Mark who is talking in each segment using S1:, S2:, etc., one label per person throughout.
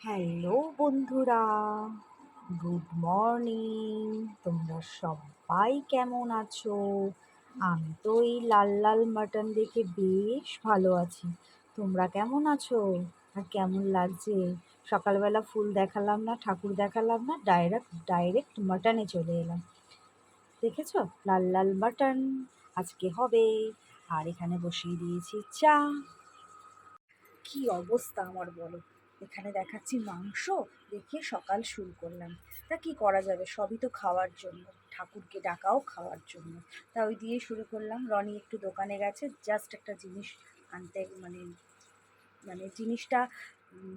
S1: Hello বন্ধুরা, good morning. তোমরা সবাই কেমন আছো? আমি তো এই লাল লাল মাটন দেখে বেশ ভালো আছি। তোমরা কেমন আছো? আর কেমন লাগছে? সকালবেলা ফুল দেখালাম না, ঠাকুর দেখালাম না ডাইরেক্ট ডাইরেক্ট মাটনে চলে এলাম। দেখেছ? লাল লাল মাটন আজকে হবে। আর এখানে বসিয়ে দিয়েছি চা। কি অবস্থা আমার বলো? এখানে দেখাচ্ছি মাংস দেখে সকাল শুরু করলাম। তা কি করা যাবে? সবই তো খাওয়ার জন্য। ঠাকুরকে ডাকাও খাওয়ার জন্য। তা ওই দিয়ে শুরু করলাম। রনি একটু দোকানে গেছে। জাস্ট একটা জিনিস আনতে মানে মানে জিনিসটা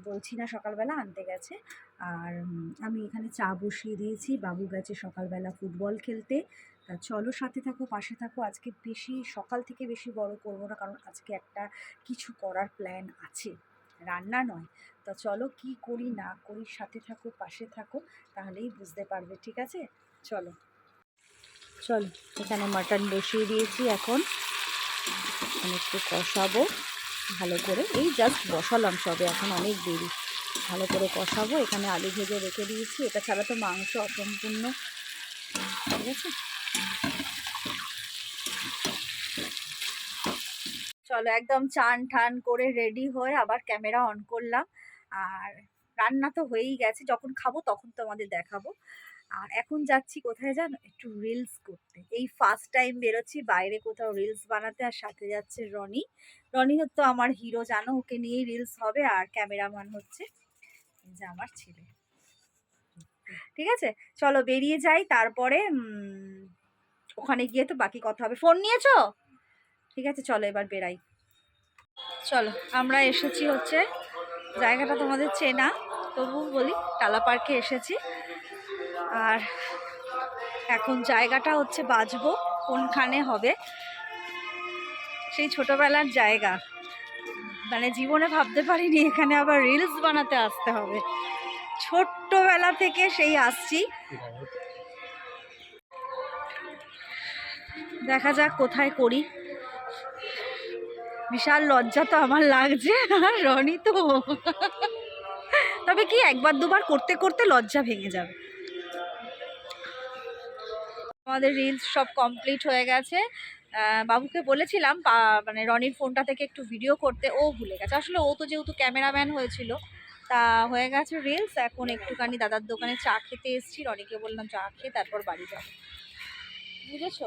S1: বলছি না সকালবেলা, আনতে গেছে। আর আমি এখানে চা বসিয়ে দিয়েছি। বাবু গেছে সকালবেলা ফুটবল খেলতে। তা চলো সাথে থাকো, পাশে থাকো। আজকে বেশি, সকাল থেকে বেশি বড় করব না, কারণ আজকে একটা কিছু করার প্ল্যান আছে। রান্না নয়। তা চলো কি করি, না করি, সাথে থাকো, পাশে থাকো, তাহলেই বুঝতে পারবে, ঠিক আছে? চলো। চলো, এখানে মাটন বসিয়ে দিয়েছি এখন। একটু কষাবো, ভালো করে। এই জাস্ট বসালাম সবে, এখন অনেক দেরি। ভালো করে কষাবো, এখানে আলু ভেজে রেখে দিয়েছি। এটা ছাড়া তো মাংস অসম্পূর্ণ। ঠিক আছে? চলো একদম চান ঠান করে রেডি হয়ে আবার ক্যামেরা অন করলাম। আর রান্না তো হয়েই গেছে, যখন খাব তখন তোমাদের দেখাবো। আর এখন যাচ্ছি কোথায় জানো? একটু রিলস করতে। এই ফার্স্ট টাইম বেরোচ্ছি, বাইরে কোথাও রিলস বানাতে। আর সাথে যাচ্ছে রনি। রনি হচ্ছে আমার হিরো জানো? ওকে নিয়েই রিলস হবে আর ক্যামেরাম্যান হচ্ছে যে আমার ছেলে। ঠিক আছে? চলো বেরিয়ে যাই, তারপরে ওখানে গিয়ে তো বাকি কথা হবে। ফোন নিয়েছো? ঠিক আছে, চলো এবার বেরাই চলো, আমরা এসেছি হচ্ছে, জায়গাটা তোমাদের চেনা তবু বলি টালা পার্কে এসেছি। আর এখন জায়গাটা হচ্ছে বাজবো কোনখানে হবে, সেই ছোটবেলার জায়গা। মানে জীবনে ভাবতে পারিনি, এখানে আবার রিলস বানাতে আসতে হবে। ছোট্টবেলা থেকে সেই আসছি। দেখা যাক কোথায় করি। বিশাল লজ্জা তো আমার লাগছে। আর রনি তো। তবে কি, একবার দুবার করতে করতে লজ্জা ভেঙে যাবে। আমাদের রিলস সব কমপ্লিট হয়ে গেছে। বাবুকে বলেছিলাম মানে রনির ফোনটা থেকে একটু ভিডিও করতে, ও ভুলে গেছে। আসলে ও তো যেহেতু ক্যামেরাম্যান হয়েছিল, তা হয়ে গেছে রিলস এখন একটুখানি দাদার দোকানে চা খেতে এসেছি। রনিকে বললাম, চা খেয়ে তারপর বাড়ি যাব। বুঝেছ?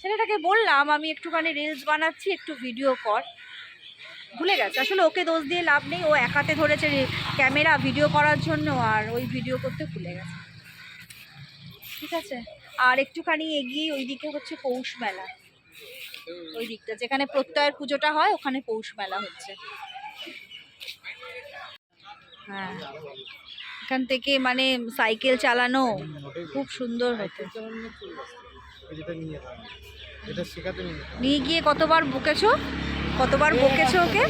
S1: ছেলেটাকে বললাম, আমি একটুখানি রিলস বানাচ্ছি, একটু ভিডিও কর। ভুলে গেছে। আসলে ওকে দোষ দিয়ে লাভ নেই। ও এক হাতে ধরেছে ক্যামেরা ভিডিও করার জন্য, আর ওই ভিডিও করতে ভুলে গেছে। ঠিক আছে? আর একটুখানি এগিয়ে ওইদিকে হচ্ছে পৌষ মেলা। ওই দিকটা যেখানে প্রত্যয়ের পুজোটা হয়, ওখানে পৌষ মেলা হচ্ছে। হ্যাঁ। এখান থেকে মানে সাইকেল চালানো খুব সুন্দর হতো।
S2: যেটা নিয়ে এটা শেখাতে নিয়ে
S1: নিয়ে গিয়ে কতবার বকেছো? কতবার বকেছো ওকে?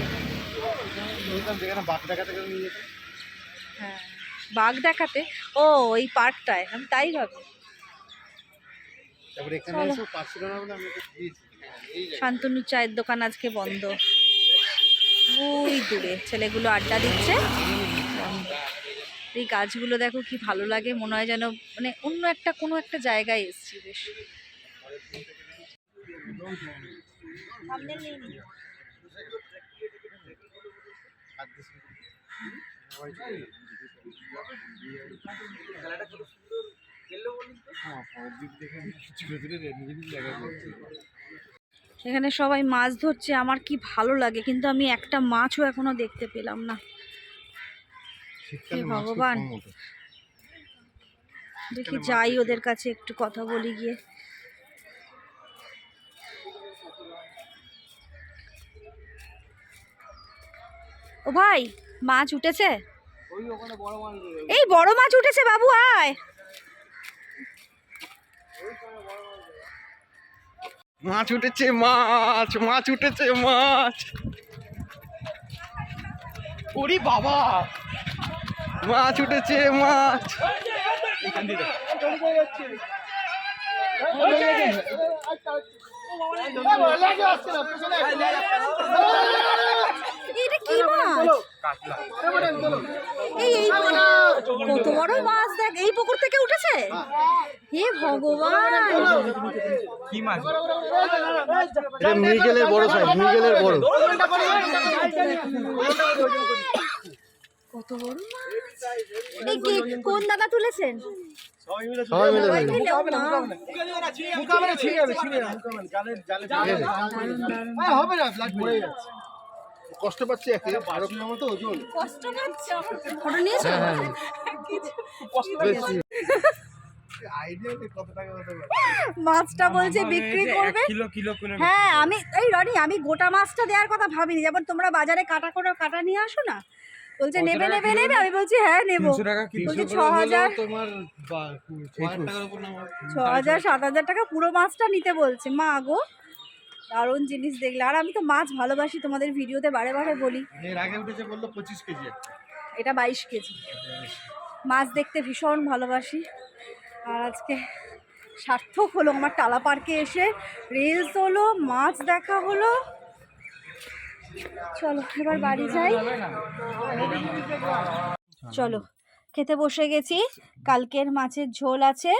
S2: বলতাম যেখানে বাঘ দেখাতে গেলে নিয়ে
S1: হ্যাঁ বাঘ দেখাতে? ও ওই পার্কটায়। আমি তাই ভাবি
S2: তারপরে এখানে। এসেও পাচ্ছিল না বলে আমি।
S1: শান্তনুর চায়ের দোকান আজকে বন্ধ। ওই দূরে। ছেলেগুলো আড্ডা দিচ্ছে। এই গাছগুলো দেখো কি ভালো লাগে। মনে হয় যেন মানে অন্য একটা কোনো একটা জায়গায় এসছি বেশ।
S2: হ্যাঁ, দিক নিজে নিজে জায়গা করছি।
S1: এখানে সবাই মাছ ধরছে আমার কি ভালো লাগে কিন্তু আমি একটা মাছও এখনও দেখতে পেলাম না ভগবান। দেখি যাই ওদের কাছে একটু কথা বলি গিয়ে ও ভাই মাছ উঠেছে
S2: ওই ওখানে বড় মাছ রয়েছে।
S1: এই বড় মাছ উঠেছে বাবু আয়
S2: মাছ উঠেছে মাছ মাছ উঠেছে মাছ ওরে বাবা মাছ উঠেছে মাছ
S1: কি কি মাছ এই এই কত বড় মাছ দেখ এই পুকুর থেকে উঠেছে হে ভগবান
S2: এটা মৃগেলের বড় সাইজ মৃগেলের বড়
S1: কত বড় মাছ এই কে কোন দাদা তুলেছেন
S2: সবাই মিলে
S1: সবাই
S2: ধরবে।
S1: মিলে, ও মা।
S2: কষ্ট পাচ্ছি একে। বারো কিলো মতো ওজন।
S1: কষ্ট পাচ্ছ ফটো নিয়েছো।
S2: বেশি।
S1: মাছটা বলছে বিক্রি করবে।
S3: কিলো কিলো করে
S1: হ্যাঁ আমি এই রনি আমি গোটা মাছটা দেওয়ার কথা ভাবিনি। যেমন তোমরা বাজারে কাটা করে কাটা নিয়ে আসো না? বলছে নেবে
S3: টাকা
S1: নেবে নেবে? আমি বলছি হ্যাঁ নেব। বলছি ছ হাজার। ছ হাজার সাত হাজার টাকা পুরো মাছটা নিতে বলছে। মা গো দারুণ জিনিস দেখলে। আর আমি তো মাছ ভালোবাসি তোমাদের ভিডিওতে বারে বারে বলি।
S2: এর আগে উঠেছে বলল পঁচিশ কেজি
S1: এটা বাইশ কেজি। মাছ দেখতে ভীষণ ভালোবাসি। আর আজকে সার্থক হলো আমার টালা পার্কে এসে রিলস হলো মাছ দেখা হলো। চলো এবার বাড়ি যাই। চলো খেতে বসে গেছি। কালকের মাছের ঝোল আছে।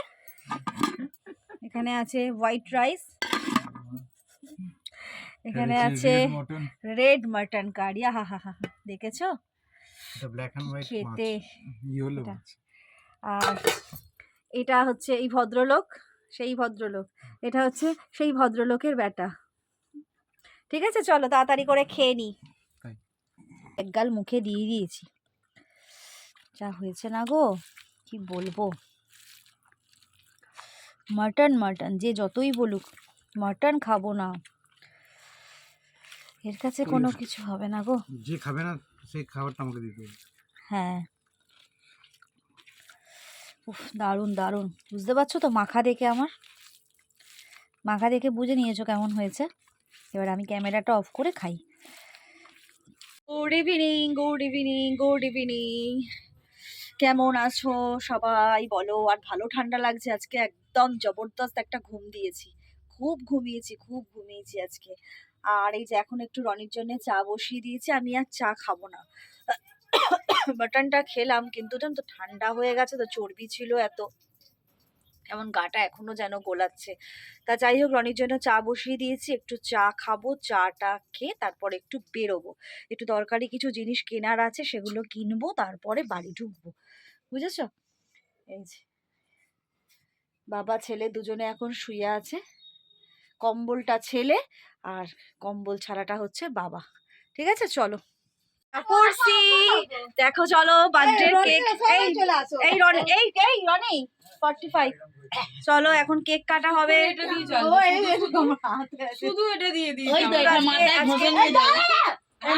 S1: এখানে আছে হোয়াইট রাইস এখানে আছে রেড মাটন কারি হা হা হা দেখেছ? খেতে।
S3: ইয়েলো
S1: আর এটা হচ্ছে এই ভদ্রলোক সেই ভদ্রলোক। এটা হচ্ছে সেই ভদ্রলোকের বেটা। ঠিক আছে চলো তাড়াতাড়ি করে খেয়ে নি। এক গাল মুখে দিয়ে দিয়েছি। যা হয়েছে না গো কি বলব? মাটন মাটন যে যতই বলুক মাটন খাব না। এর কাছে কোনো কিছু হবে না গো।
S3: যে খাবে না সেই খাবারটা আমাকে দিতে হবে।
S1: হ্যাঁ। উফ দারুণ দারুণ। বুঝতে পারছ তো মাখা দেখে আমার? মাখা দেখে বুঝে নিয়েছো কেমন হয়েছে? এবার আমি ক্যামেরাটা অফ করে খাই। Good evening good evening good evening কেমন আছো সবাই? বলো আর ভালো ঠান্ডা লাগছে আজকে? একদম জবরদস্ত একটা ঘুম দিয়েছি। খুব ঘুমিয়েছি খুব ঘুমিয়েছি আজকে। আর এই যে এখন একটু রনির জন্য চা বসিয়ে দিয়েছি, আমি আর চা খাব না। মাটনটা খেলাম, কিন্তু জানো তো ঠান্ডা হয়ে গেছে, তো চর্বি ছিল এত। এমন গাটা এখনও যেন গোলাচ্ছে। তা যাই হোক, রনির জন্য চা বসিয়ে দিয়েছি, একটু চা খাব, চাটা খেয়ে তারপরে একটু বেরোবো। একটু দরকারি কিছু জিনিস কেনার আছে, সেগুলো কিনবো, তারপরে বাড়ি ঢুকবো। বুঝেছ? এই যে। বাবা, ছেলে দুজনে এখন শুয়ে আছে। কম্বলটা ছেলে আর কম্বল ছাড়াটা হচ্ছে বাবা ঠিক আছে চলো করছি দেখো চলো বার্থডে কেক এই এই রনি এই এই রনি 45 চলো এখন কেক কাটা হবে
S4: শুধু এটা দিয়ে দিই
S5: ওই এটা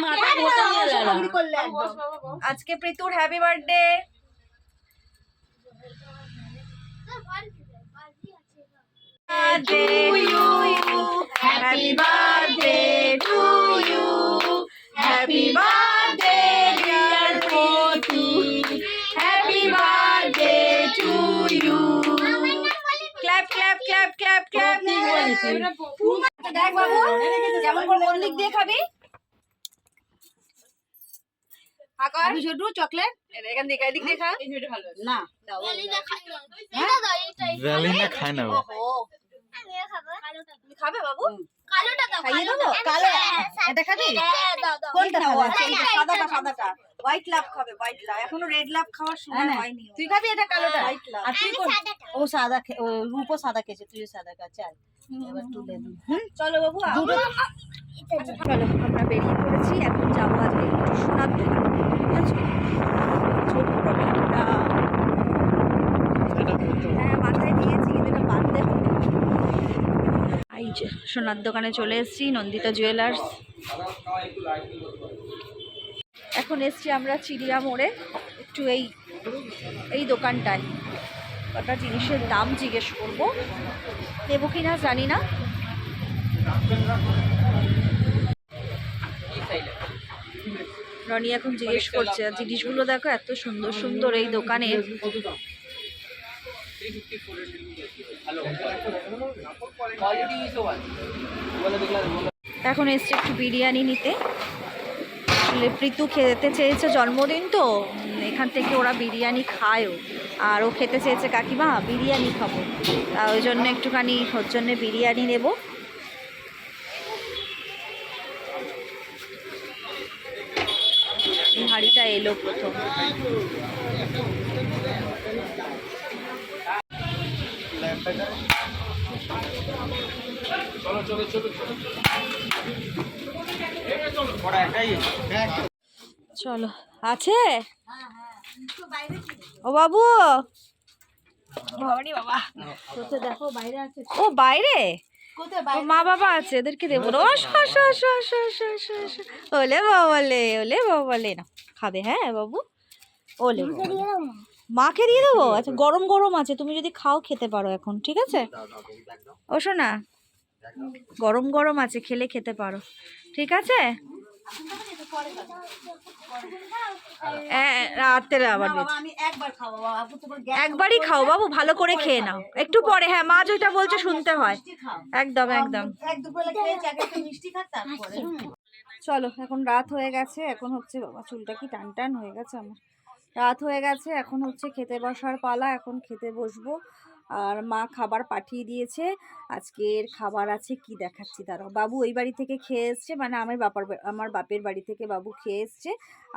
S5: মাথায় ঘষে নিয়ে যাও
S1: আজকে প্রীতুর happy birthday birthday to you. Happy birthday to you. Happy birthday, dear Poti. Happy birthday to you. Clap, clap, clap, clap, clap. দেখ বাবু যেমন করে কোন দিক দিয়ে খাবি খাবি ছোটু চকলেট এখান থেকে এদিক দিয়ে খা
S5: না
S2: ভ্যালিনা খায় না ও।
S1: ওহো তুমি খাবে। বাবু
S4: কালোটা দাও
S1: খাইয়ে
S4: কালো?
S1: এটা খাবি?
S4: হ্যাঁ দাও দাও।
S1: কোনটা খাবে
S4: আচ্ছা,
S1: এইটা,
S4: এটা,
S1: সাদাটা সাদাটা। হোয়াইট লাভ খাবে হোয়াইট লাভ এখনও রেড লাভ খাওয়ার সময় হয়নি
S5: তুই খাবি এটা কালোটা?
S1: হোয়াইট লাভ
S5: আর তুই কোন ও সাদা ও রূপো সাদা খেয়েছে তুইও সাদা খা চাল। এবার তুলে দিই
S1: চলো বাবু
S5: দুটো
S1: আচ্ছা, চলো আমরা বেরিয়ে পড়েছি। এখন যাব আজকে একটু সোনার দোকান ছোট্ট একটা হ্যাঁ মাথায় দিয়েছি কিন্তু এটা বাঁধতে হবে এই যে সোনার দোকানে চলে এসেছি নন্দিতা জুয়েলার্স এখন এসছি আমরা চিড়িয়া মোড়ে একটু এই এই দোকানটায়। কটা জিনিসের দাম জিজ্ঞেস করব। দেবো কি না জানি না। রনি এখন জিজ্ঞেস করছে আর জিনিসগুলো দেখো এত সুন্দর সুন্দর এই দোকানে। এখন এসছে একটু বিরিয়ানি নিতে। আসলে প্রীতু খেতে চেয়েছে জন্মদিন তো, এখান থেকে ওরা বিরিয়ানি খায়ও। আর ও খেতে চেয়েছে কাকিমা, বিরিয়ানি খাব। তা ওই জন্য একটুখানি ওর জন্য বিরিয়ানি নেব। হাঁড়িটা এলো প্রথম। চলো আছে? ও বাবু। বাবা। দেখো বাইরে আছে। ও বাইরে? মা বাবা আছে এদেরকে দেবো। না। ও শো শো শো শো শো শো শো। ওলে বাবলে ওলে বাবলে না খাবে হ্যাঁ বাবু? ওলে বাবা। মাকে দিয়ে দেবো? আচ্ছা গরম গরম আছে তুমি যদি খাও খেতে পারো এখন ঠিক আছে? ও শোনা। গরম গরম আছে খেলে খেতে পারো। ঠিক আছে? হ্যাঁ রাতের আবার একবারই খাও বাবু ভালো করে খেয়ে নাও। একটু পরে হ্যাঁ মা যেটা বলছে শুনতে হয়। একদম একদম। চলো এখন রাত হয়ে গেছে এখন হচ্ছে বাবা চুলটা কি টান টান হয়ে গেছে আমার। রাত হয়ে গেছে, এখন হচ্ছে খেতে বসার পালা, এখন খেতে বসবো। আর মা খাবার পাঠিয়ে দিয়েছে, আজকের খাবার আছে কি দেখাচ্ছি দাঁড়াও। বাবু ওই বাড়ি থেকে খেয়ে এসছে মানে আমার বাপার আমার বাপের বাড়ি থেকে বাবু খেয়ে এসছে,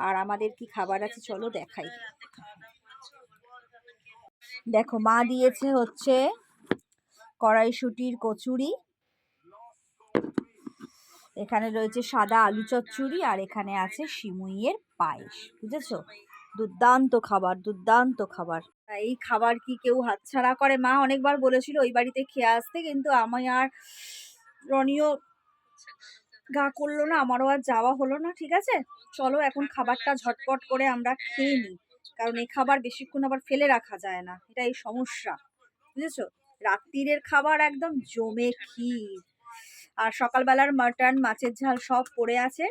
S1: আর আমাদের কি খাবার আছে চলো দেখাই। দেখো, মা দিয়েছে হচ্ছে কড়াইশুটির কচুরি, এখানে রয়েছে সাদা আলু চচ্চড়ি, আর এখানে আছে সিমুইয়ের পায়েস, বুঝেছ? দুর্দান্ত খাবার দুর্দান্ত খাবার। এই খাবার কি কেউ হাতছাড়া করে? মা অনেকবার বলেছিল ওই বাড়িতে খেয়ে আসতে, কিন্তু আমি আর রনিও গা করল না, আমারও আর যাওয়া হলো না, ঠিক আছে? চলো এখন খাবারটা ঝটপট করে আমরা খেয়ে নিই, কারণ এই খাবার বেশিক্ষণ আবার ফেলে রাখা যায় না এটা এই সমস্যা, বুঝেছ? রাত্রিরের খাবার একদম জমে ক্ষীর। আর সকালবেলার মাটন, মাছের ঝাল সব পড়ে আছে,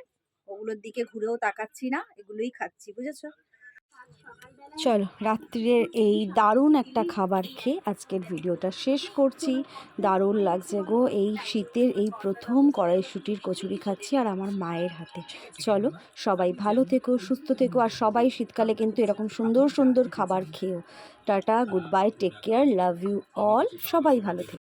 S1: ওগুলোর দিকে ঘুরেও তাকাচ্ছি না, এগুলোই খাচ্ছি, বুঝেছ? চলো রাত্রিরের এই দারুণ একটা খাবার খেয়ে আজকের ভিডিওটা শেষ করছি। দারুণ লাগছে গো, এই শীতের এই প্রথম কড়াইশুটির কচুরি খাচ্ছি আর আমার মায়ের হাতে। চলো, সবাই ভালো থেকো, সুস্থ থেকো আর সবাই শীতকালে কিন্তু এরকম সুন্দর সুন্দর খাবার খেয়েও। Tata, good bye, take care, love you all, সবাই ভালো থেকো।